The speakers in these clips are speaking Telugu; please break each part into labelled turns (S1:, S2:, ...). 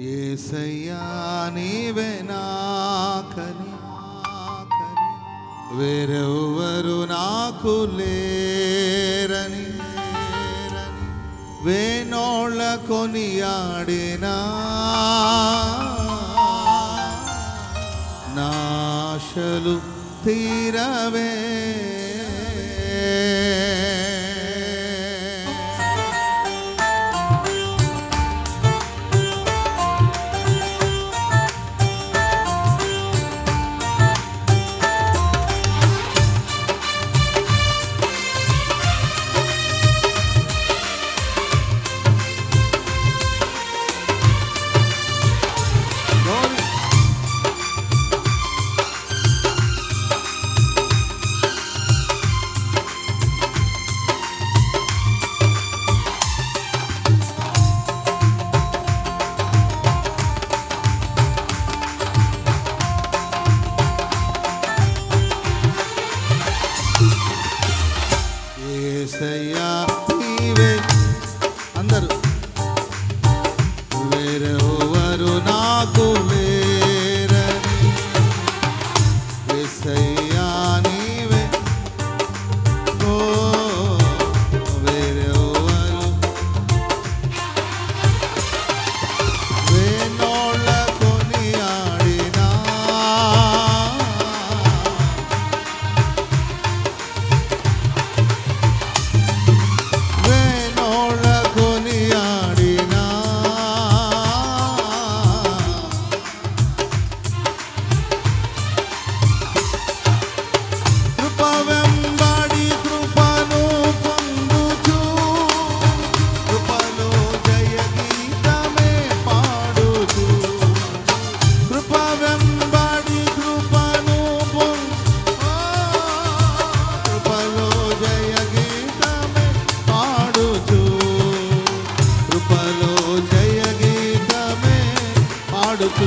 S1: ఏసయ్యా నీవే నాకని వేరెవ్వరు నాకు లేరని. వేణోళ్ళ కొనియాడినా? నాశలు తీరవే వాడుకు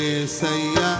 S1: ఏసయ్యా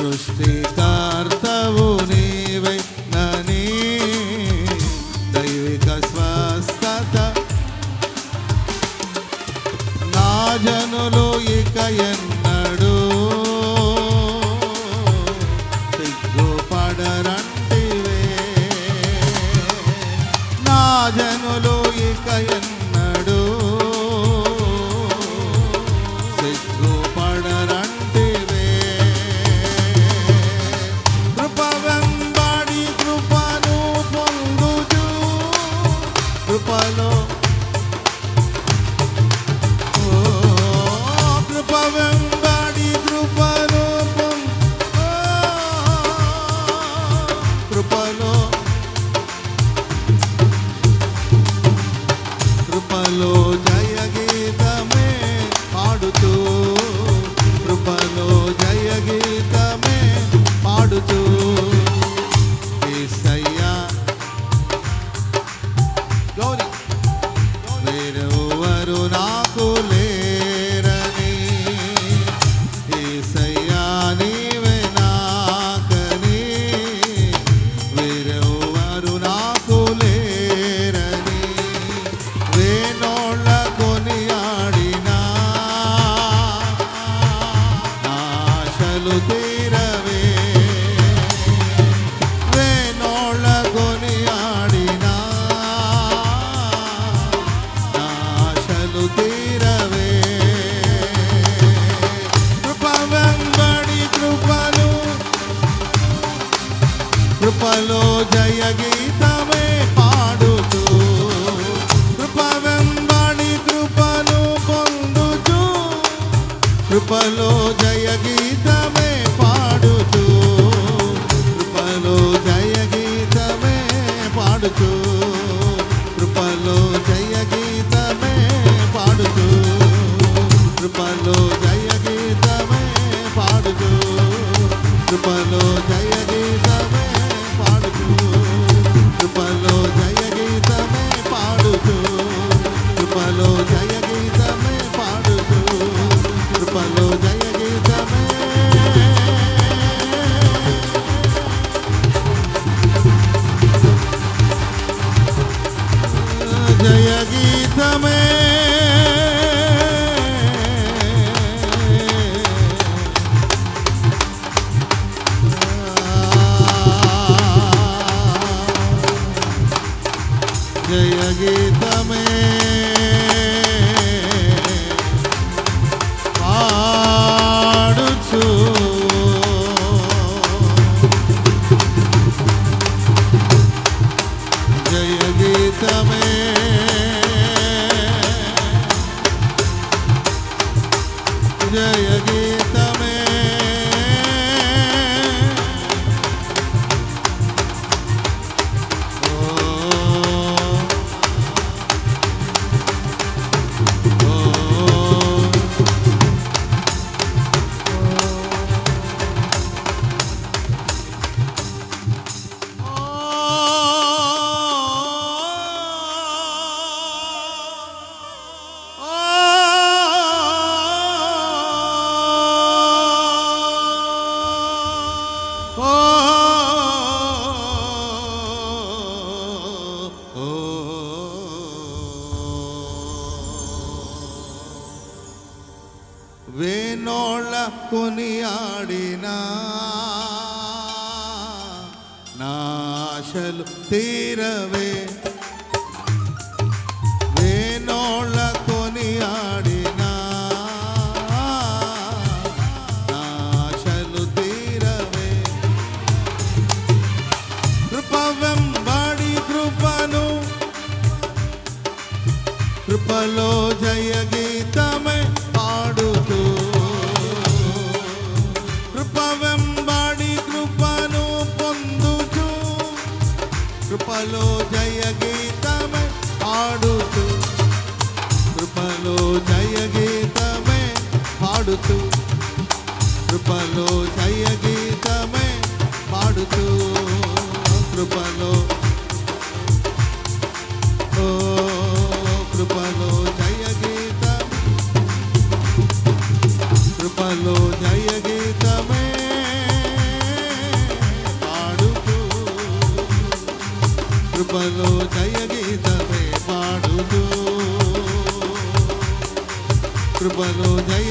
S1: సృష్టికర్తవు నీవై నని. దైవిక స్వస్థత. నా జనులు ఎన్ ગૌરી ગૌરી વરુણા కృపలో దయ जय गीतमे వేణోళ్ళ కొనియాడినా నాశలు తీరవే. వేణోళ్ళ కొనియాడినా నాశలు తీరవే. కృపవెంబడి కృపను కృపలో కృపలో జయ గీతమే పాడుతూ కృపలో జయ గీతమే పాడుతూ కృపలో జయ గీతమే పాడుతూ కృపలో కృపలో జయ గీతమే పాడుతూ కృపలో జయ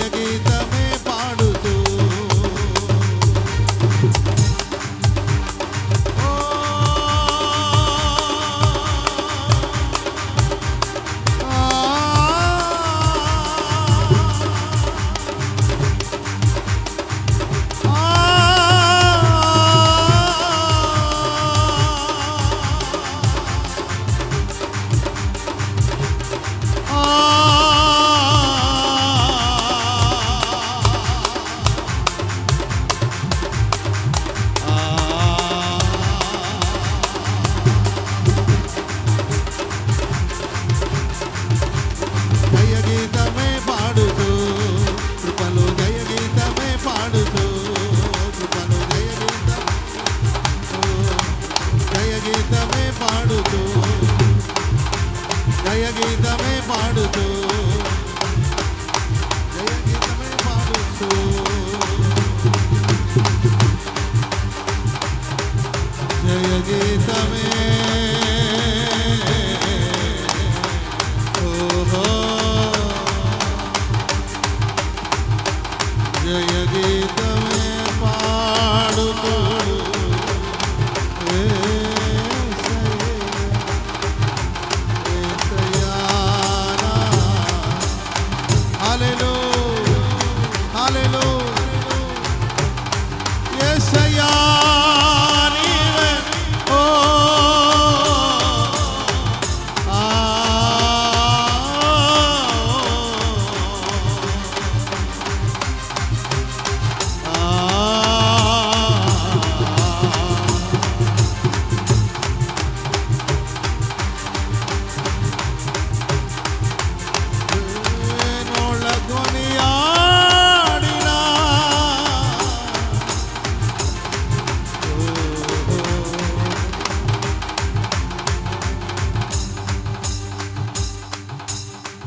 S1: జయ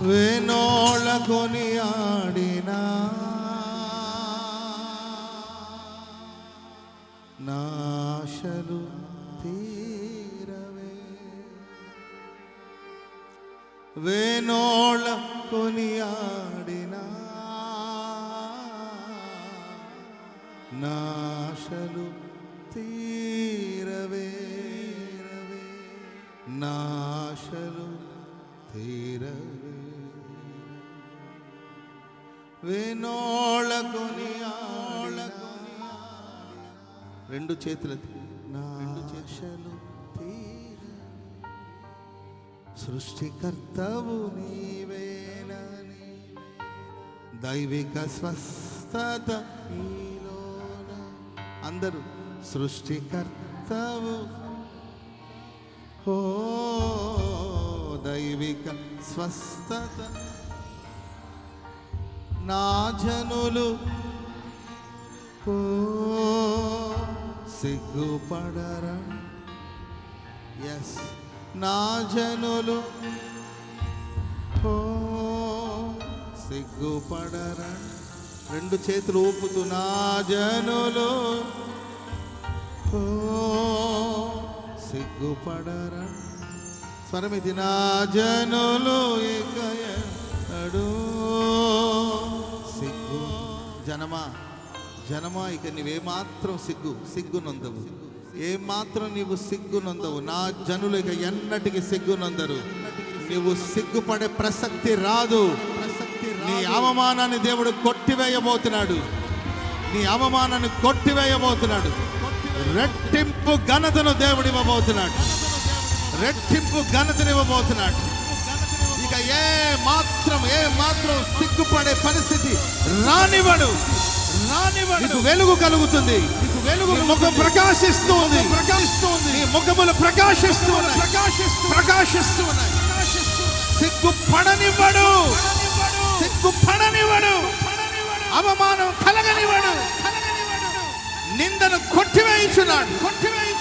S1: వేనోళ్ళ కొనియాడినా వేనోళ్ళ రెండు చేతుల నాశలు తీర. సృష్టికర్తవు నీవేనని దైవిక స్వస్థత అందరూ సృష్టికర్తవు. ఓ దైవిక స్వస్థత. నా జనులు. ఓ సిగ్గుపడరా? ఎస్ నా జనులు. ఓ సిగ్గుపడరా? రెండు చేతులు ఊపుతూ నా జనులు. ఓ సిగ్గుపడరా? స్వరమిది నా జనులు ఇక ఎన్నడూ జనమా జనమా ఇక నీవేమాత్రం సిగ్గు సిగ్గునందవు ఏమాత్రం నీవు సిగ్గునందవు నా జనులు ఇక ఎన్నటికి సిగ్గునందరు నీవు సిగ్గుపడే ప్రసక్తి రాదు. నీ అవమానాన్ని దేవుడు కొట్టివేయబోతున్నాడు. నీ అవమానాన్ని కొట్టివేయబోతున్నాడు. రెట్టింపు ఘనతను దేవుడు ఇవ్వబోతున్నాడు. రెట్టింపు ఘనతను ఇవ్వబోతున్నాడు. ఏ మాత్రం ఏ మాత్రం సిగ్గుపడే పరిస్థితి రానివ్వడు. రానివ్వడు. నీకు వెలుగు కలుగుతుంది. వెలుగు ముఖం ప్రకాశిస్తూ ఉంది ప్రకాశిస్తూ ఉంది నీ ముఖములు ప్రకాశిస్తూ ప్రకాశిస్తూ ప్రకాశిస్తూ సిగ్గు పడనివ్వడు సిగ్గు పడనివ్వడు అవమానం కలగనివ్వడు. నిందను కొట్టివేయించున్నాడు. కొట్టివేయించున్నాడు.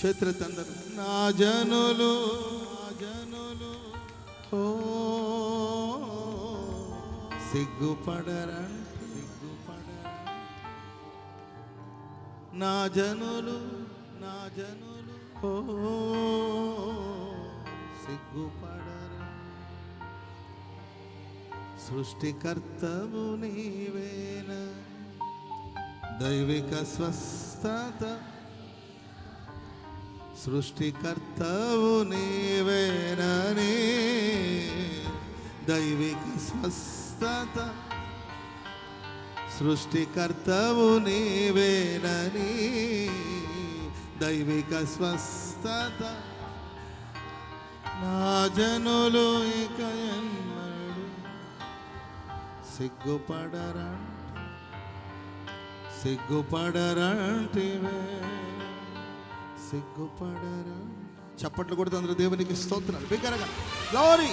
S1: చేతులెత్తందరు నా జనులు నా జనులు. ఓ సిగ్గుపడరా నా జనులు నా జనులు. ఓ సిగ్గుపడరా సృష్టికర్తవు నీవేన? దైవిక స్వస్థత సృష్టికర్తవు నీవేనని దైవిక స్వస్థత. సృష్టికర్తవు నీవేనని దైవిక స్వస్థత. నా జనులు ఇక ఎన్నడు సిగ్గుపడరా సిగ్గుపడరంటివే. సిగ్గుపడరా. చప్పట్లు కొడుతూ అందరూ దేవునికి స్తోత్రాలు. బిగ్గరగా గ్లోరీ